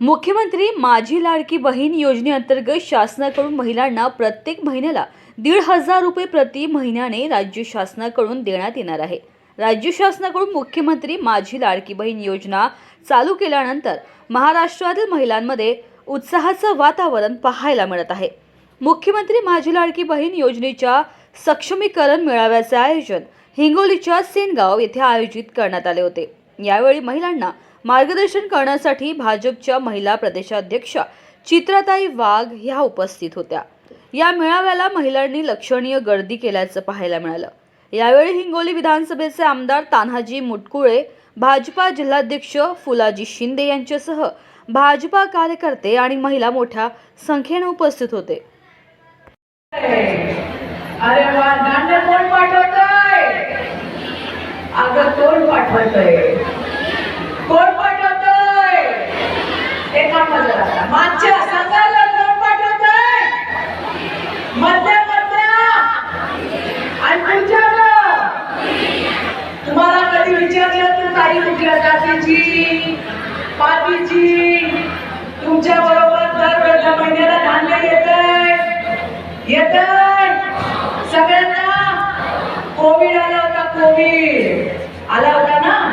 मुख्यमंत्री माझी लाडकी बहीण योजनेअंतर्गत शासनाकडून महिलांना प्रत्येक महिन्याला दीड हजार रुपये प्रति महिन्याने राज्य शासनाकडून देण्यात येणार आहे. राज्य शासनाकडून मुख्यमंत्री माझी लाडकी बहीण योजना चालू केल्यानंतर महाराष्ट्रातील महिलांमध्ये उत्साहाचं वातावरण पाहायला मिळत आहे. मुख्यमंत्री माझी लाडकी बहीण योजनेच्या सक्षमीकरण मेळाव्याचे आयोजन हिंगोलीच्या सेनगाव येथे आयोजित करण्यात आले होते. यावेळी महिलांना मार्गदर्शन करण्यासाठी भाजपच्या महिला प्रदेशाध्यक्षा चित्राताई वाघ ह्या उपस्थित होत्या. या मेळाव्याला महिलांनी लक्षणीय गर्दी केल्याचं पाहायला मिळालं. यावेळी हिंगोली विधानसभेचे आमदार तान्हाजी मुटकुळे भाजपा जिल्हाध्यक्ष फुलाजी शिंदे यांच्यासह भाजपा कार्यकर्ते आणि महिला मोठ्या संख्येने उपस्थित होते. अरे वा कोण पाठवतोय? अगं कोण पाठवतोय? तुमच्या बरोबर दर महिन्याला धान्य येतंय. येतंय. सगळ्यांना कोविड आला होता कोविड. आला होता ना?